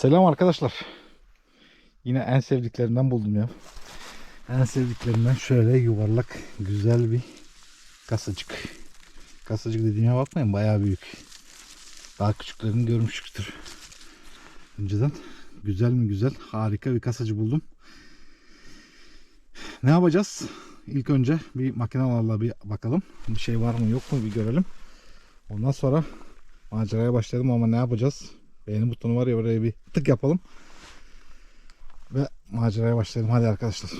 Selam arkadaşlar. Yine en sevdiklerimden buldum ya. En sevdiklerimden şöyle yuvarlak güzel bir kasacık. Kasacık dediğime bakmayın bayağı büyük. Daha küçüklerini görmüştür. Önceden güzel mi güzel harika bir kasacı buldum. Ne yapacağız? İlk önce bir makinelerle bir bakalım. Bir şey var mı yok mu bir görelim. Ondan sonra maceraya başlayalım ama ne yapacağız? Beğeni butonu var ya oraya bir tık yapalım. Ve maceraya başlayalım. Hadi arkadaşlar.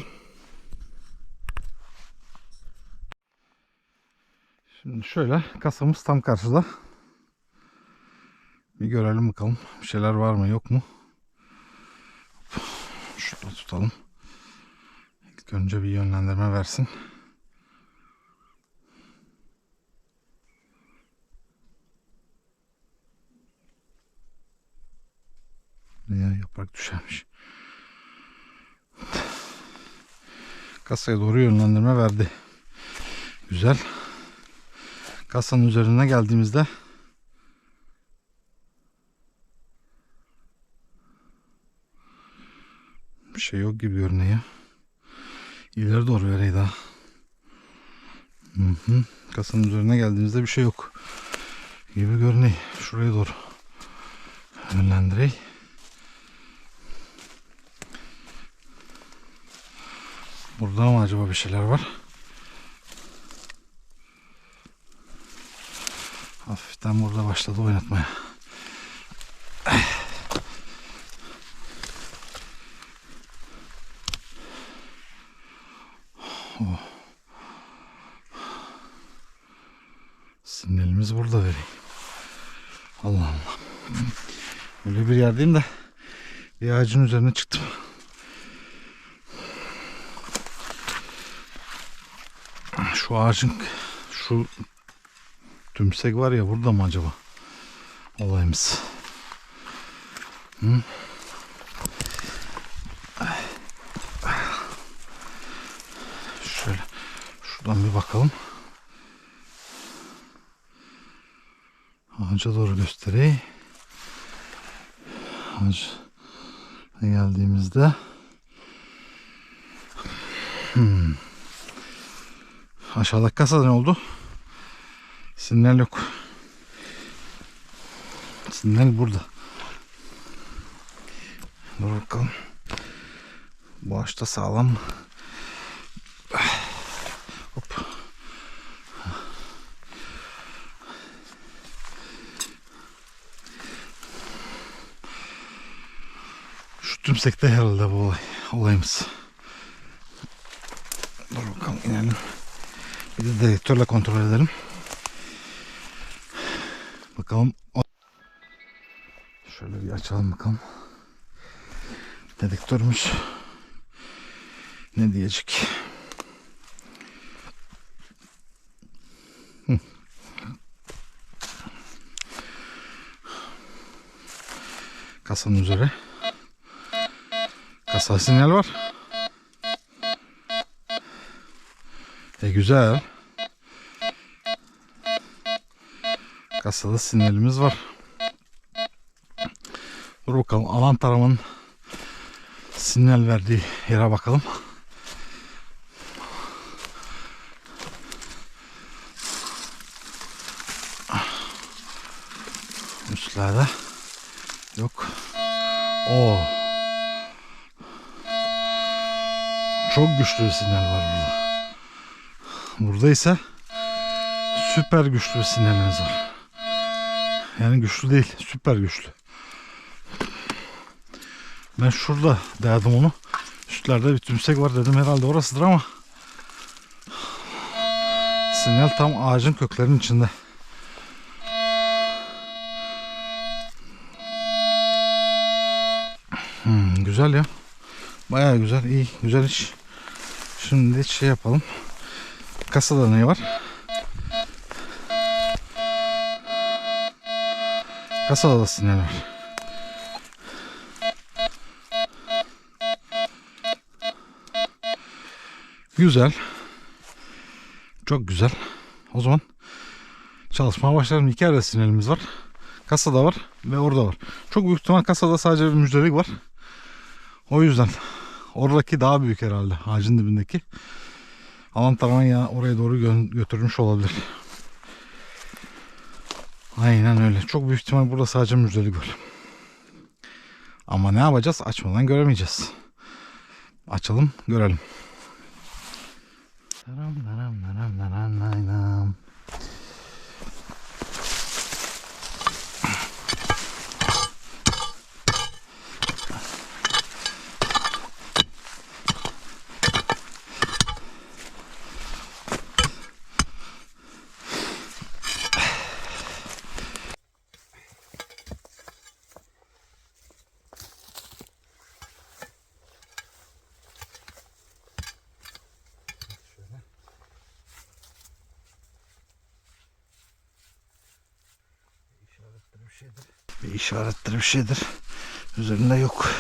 Şimdi şöyle kasamız tam karşıda. Bir görelim bakalım. Bir şeyler var mı yok mu? Şurada tutalım. İlk önce bir yönlendirme versin. Ne ya yaprak düşermiş. Kasaya doğru yönlendirme verdi. Güzel. Kasanın üzerine geldiğimizde bir şey yok gibi görünüyor. İleri doğru vereyim daha. Hı hı. Kasanın üzerine geldiğimizde bir şey yok. Gibi görünüyor. Şuraya doğru yönlendireyim. Burada mı acaba bir şeyler var? Hafiften burada başladı oynatmaya. Oh. Burada vereyim. Allah Allah. Öyle bir yerdeyim de bir ağacın üzerine çıktım. Şu ağacın şu tümsek var ya burada mı acaba? Olayımız. Hı? Şöyle şuradan bir bakalım. Ağaca doğru göstereyim. Ağaç geldiğimizde hmm. Aşağıdaki kasada ne oldu? Sinyal yok. Sinyal burada. Dur bakalım. Bu ağaçta sağlam mı? Hop. Şu tümsekte herhalde bu olay, olayımız. Dur bakalım inelim. Bir de dedektörle kontrol edelim. Bakalım. Şöyle bir açalım bakalım. Dedektörümüz ne diyecek? Hı. Kasanın üzeri. Kasa sinyal var. E güzel. Kasada sinyalimiz var. Dur bakalım alan taramanın sinyal verdiği yere bakalım. Üstlerde yok. Oo. Çok güçlü bir sinyal var burada. Burada ise süper güçlü bir sinyalimiz var. Yani güçlü değil, süper güçlü. Ben şurada derdim onu. Üstlerde bir tümsek var dedim herhalde orasıdır ama sinyal tam ağacın köklerinin içinde. Hmm, güzel ya. Bayağı güzel, iyi, güzel iş. Şimdi şey yapalım. Kasada ne var? Kasada da sinyal var. Güzel. Çok güzel. O zaman çalışmaya başlayalım. İki adet sinyalimiz var. Kasada var ve orada var. Çok büyük ihtimal kasada sadece bir müjdelik var. O yüzden oradaki daha büyük herhalde ağacın dibindeki. Alan taraman ya oraya doğru gö- götürmüş olabilir. Aynen öyle. Çok büyük ihtimal burada sadece müjdelik var. Ama ne yapacağız? Açmadan göremeyeceğiz. Açalım, görelim. Daram, daram, daram, daram, daram. bir şeydir. Bir işarettir bir şeydir. Üzerinde yok.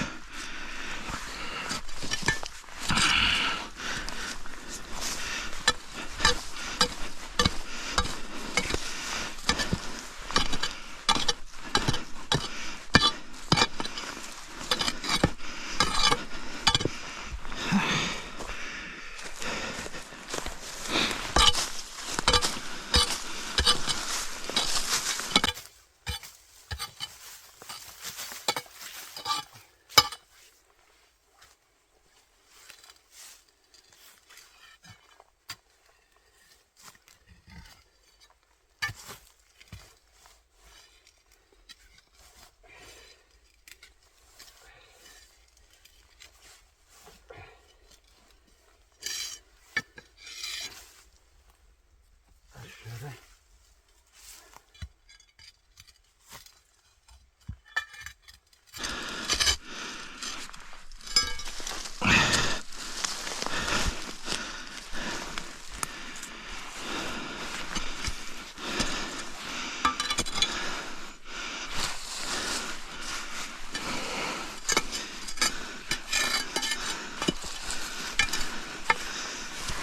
Şöyle.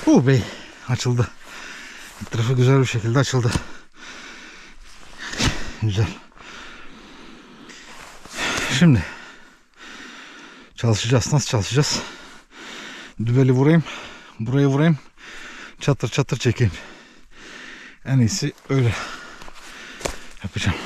Uh bey açıldı. Tarafı güzel bir şekilde açıldı. Güzel. Şimdi çalışacağız. Nasıl çalışacağız? Dübeli vurayım. Buraya vurayım. Çatır çatır çekeyim. En iyisi öyle yapacağım.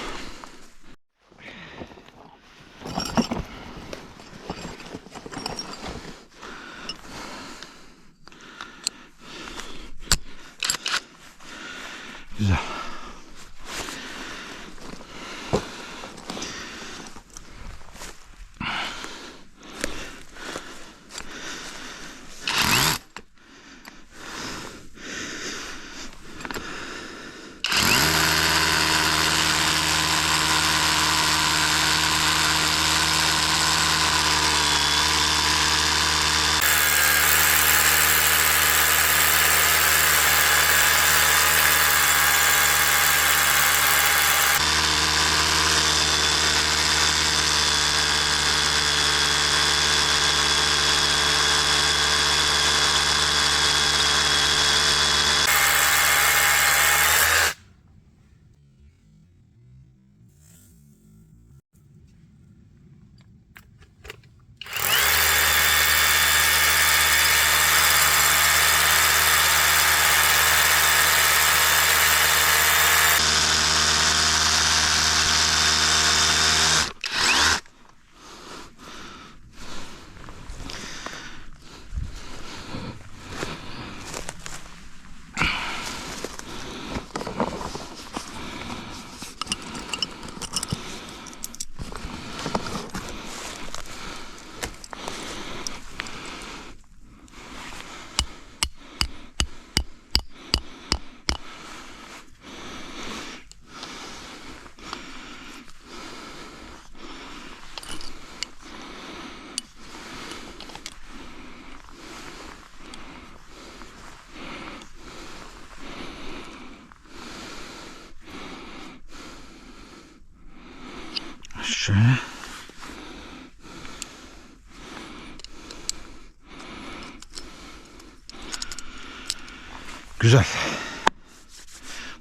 Güzel.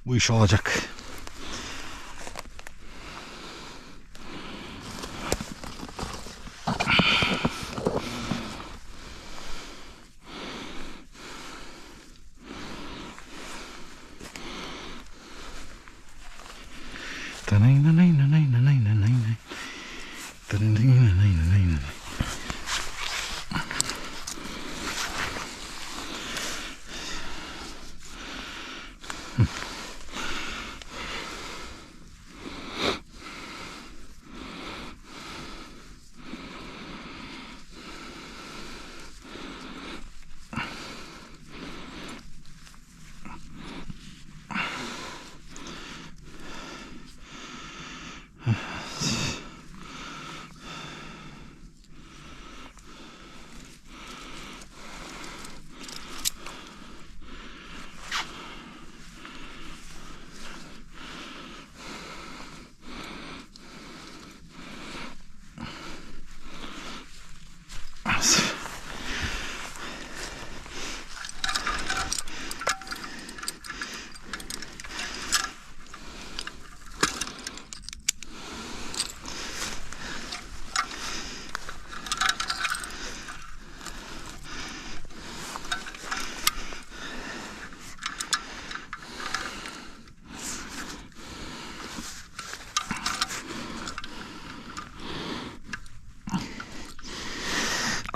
Bu iş olacak. Tanay nanay nanay.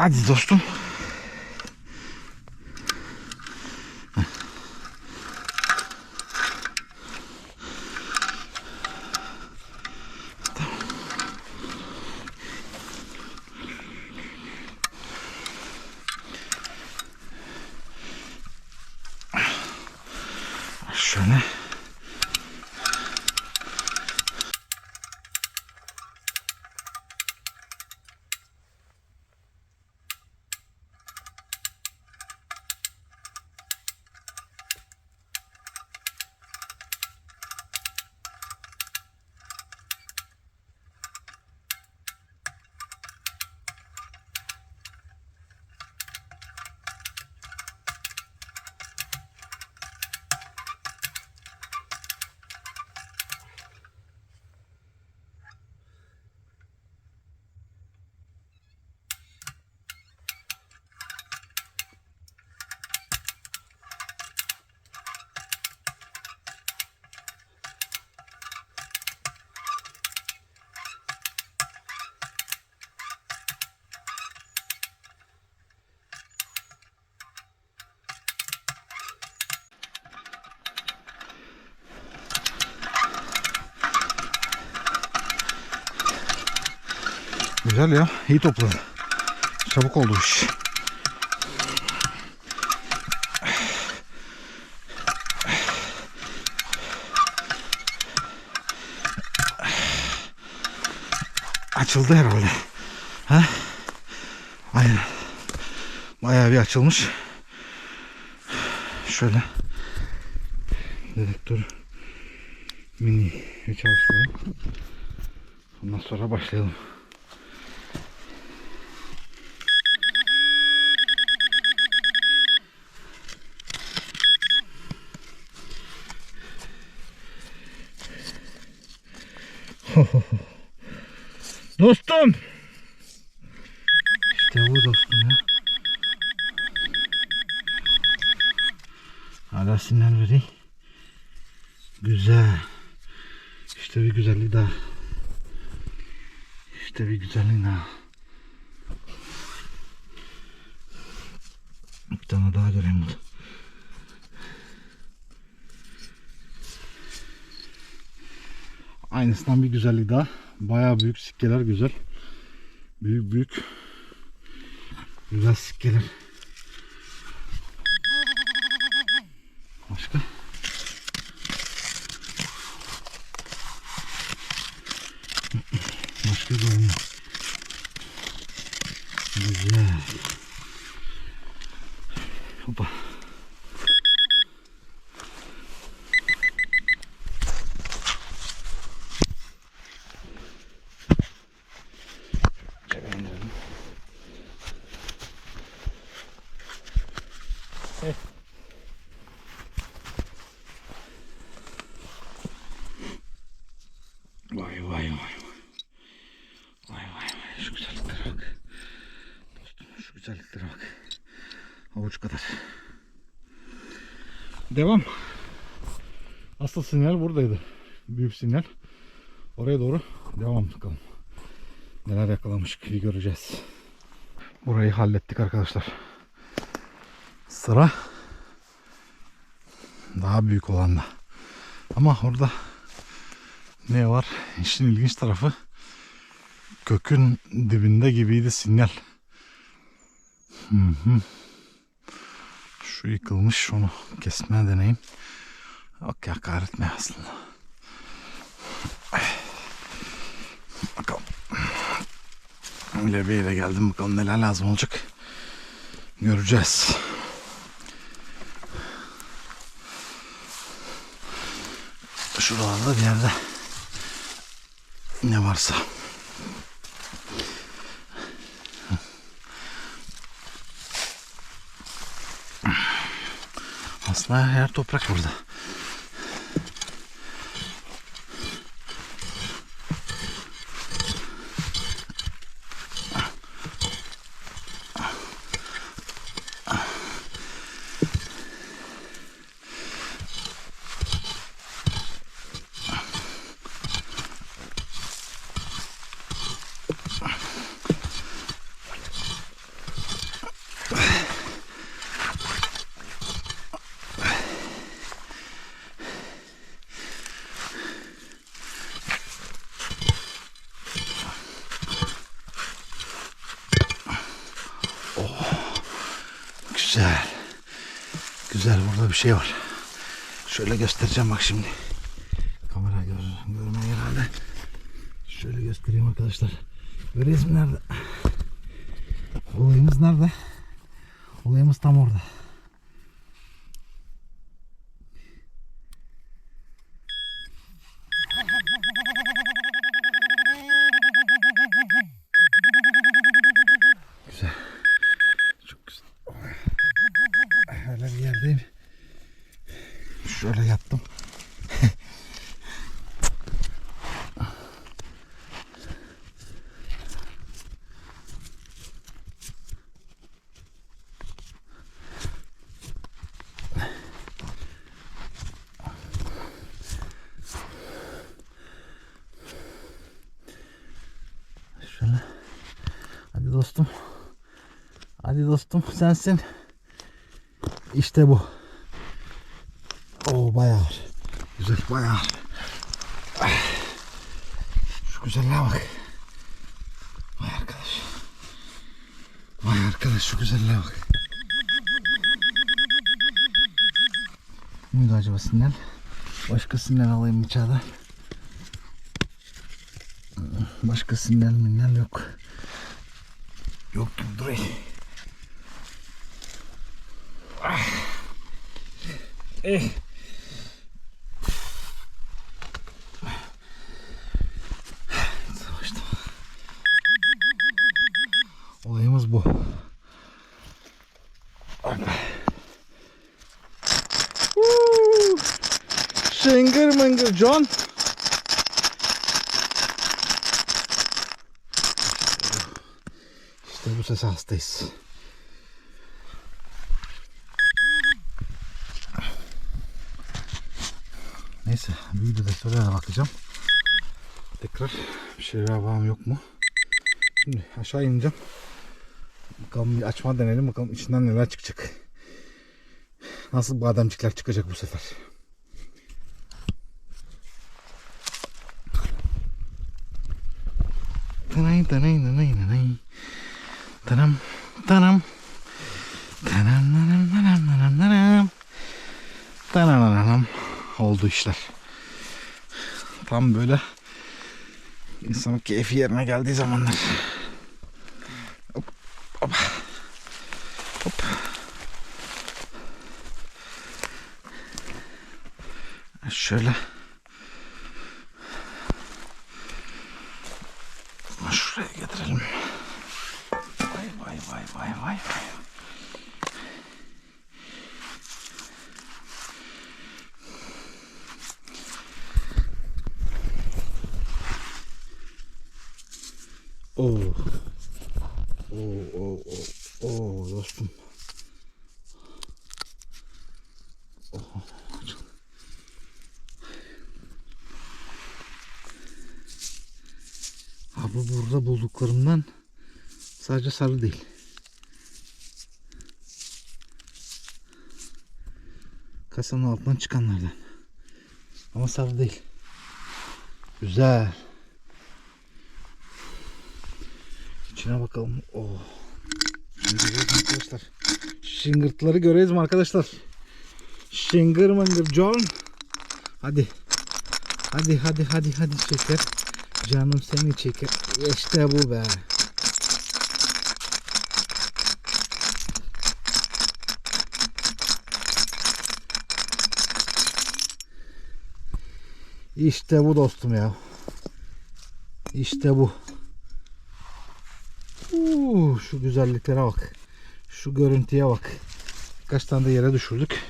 Hadi dostum. Güzel ya. iyi topladı. Çabuk oldu iş. Açıldı herhalde. Ha? Aynen. Bayağı bir açılmış. Şöyle. Dedektör mini çalıştıralım. Ondan sonra başlayalım. Dostum. İşte bu dostum ya. Hala sinyal veriyor. Güzel. İşte bir güzellik daha. İşte bir güzellik daha. Bir tane daha göreyim burada. Aynısından bir güzellik daha. Bayağı büyük sikkeler güzel. Büyük büyük. Güzel sikkeler. Başka bir oyun. Güzel. Hoppa. Cebe indirdim. Vay vay vay vay. Vay vay vay şu güzelliklere bak. Dostum şu güzelliklere bak. Avuç kadar. Devam. Asıl sinyal buradaydı. Büyük sinyal. Oraya doğru devam bakalım. Neler yakalamış bir göreceğiz. Burayı hallettik arkadaşlar. Sıra daha büyük olanda. Ama orada ne var? İşin ilginç tarafı kökün dibinde gibiydi sinyal. Hı hı. Şu yıkılmış onu kesmeye deneyim. Yok ya kahretme aslında. Bakalım. Leviye geldim bakalım neler lazım olacak. Göreceğiz. Şuralarda bir yerde ne varsa. Aslında her toprak burada. Güzel. Güzel burada bir şey var. Şöyle göstereceğim bak şimdi. Kamera gör, görmeye herhalde. Şöyle göstereyim arkadaşlar. Mu nerede? Olayımız nerede? Olayımız tam orada. Güzel. Çok güzel. Öyle bir yerdeyim. Şöyle yattım. Şöyle. Hadi dostum. Hadi dostum sensin. İşte bu. Oo bayağı var. Güzel bayağı var. Şu güzelliğe bak. Vay arkadaş. Vay arkadaş şu güzelliğe bak. Neydi acaba sinyal? Başka sinyal alayım içeride. Başka sinyal minyal yok. Yok gibi duruyor. Eh. Savaştım. Olayımız bu. Hoppa. Woo! Şıngır mıngır John. İşte bu sese hastayız. Neyse videoda sonra da bakacağım. Tekrar bir şeyler var yok mu? Şimdi aşağı ineceğim. Bakalım bir açma deneyelim bakalım içinden neler çıkacak. Nasıl bademcikler çıkacak bu sefer. Tanay tanay tanay tanay. Tanam tanam. Tanam tanam tanam tanam tanam. Tanam oldu işler. Tam böyle insanın keyfi yerine geldiği zamanlar. Hop, hop. Hop. Şöyle. Şuraya getirelim. Vay vay vay vay vay vay. Oo. Oo, oo, oo, oo dostum. Oo. bu burada bulduklarımdan sadece sarı değil. Kasanın altından çıkanlardan. Ama sarı değil. Güzel. İçine bakalım. Oh. Görüyoruz arkadaşlar. Şıngırtıları görüyoruz mu arkadaşlar? Şıngır mıngır John. Hadi. Hadi hadi hadi hadi şeker. Canım seni çeker. İşte bu be. İşte bu dostum ya. İşte bu. Uuu, şu güzelliklere bak. Şu görüntüye bak. Birkaç tane de yere düşürdük.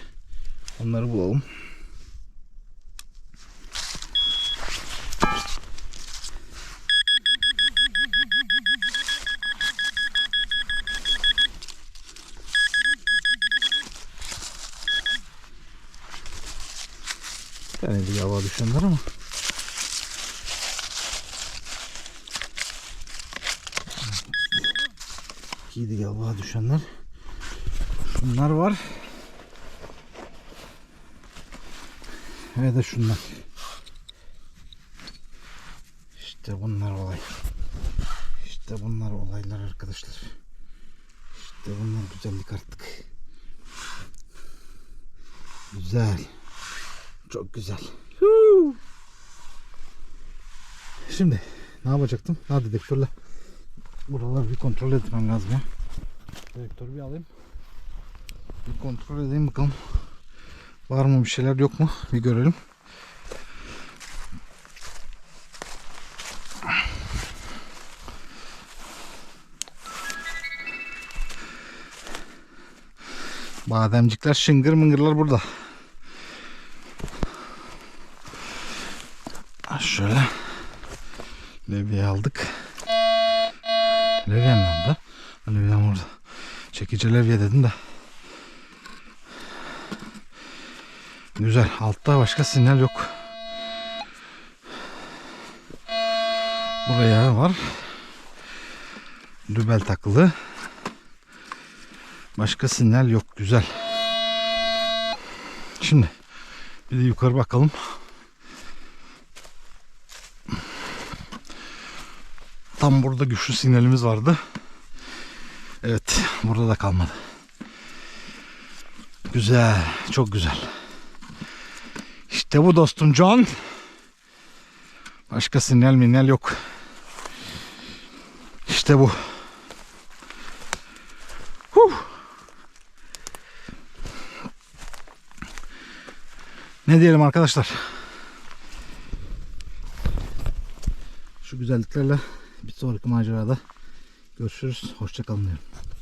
Onları bulalım. Tane bir yava düşenler ama. İkiydi yava düşenler. Şunlar var. Ve de şunlar. İşte bunlar olay. İşte bunlar olaylar arkadaşlar. İşte bunlar güzellik artık. Güzel. Çok güzel. Şimdi ne yapacaktım? Ha dedektörle. Buraları bir kontrol etmem lazım ya. Dedektörü bir alayım. Bir kontrol edeyim bakalım. Var mı bir şeyler yok mu? Bir görelim. Bademcikler şıngır mıngırlar burada. Şöyle. Levye aldık. Levye nerede? Levye orada. Çekici levye dedim de. Güzel. Altta başka sinyal yok. Buraya var. Dübel takılı. Başka sinyal yok. Güzel. Şimdi bir de yukarı bakalım. Tam burada güçlü sinyalimiz vardı. Evet. Burada da kalmadı. Güzel. Çok güzel. İşte bu dostum John. Başka sinyal minyal yok. İşte bu. Huh. Ne diyelim arkadaşlar? Şu güzelliklerle bir sonraki macerada görüşürüz. Hoşçakalın diyorum.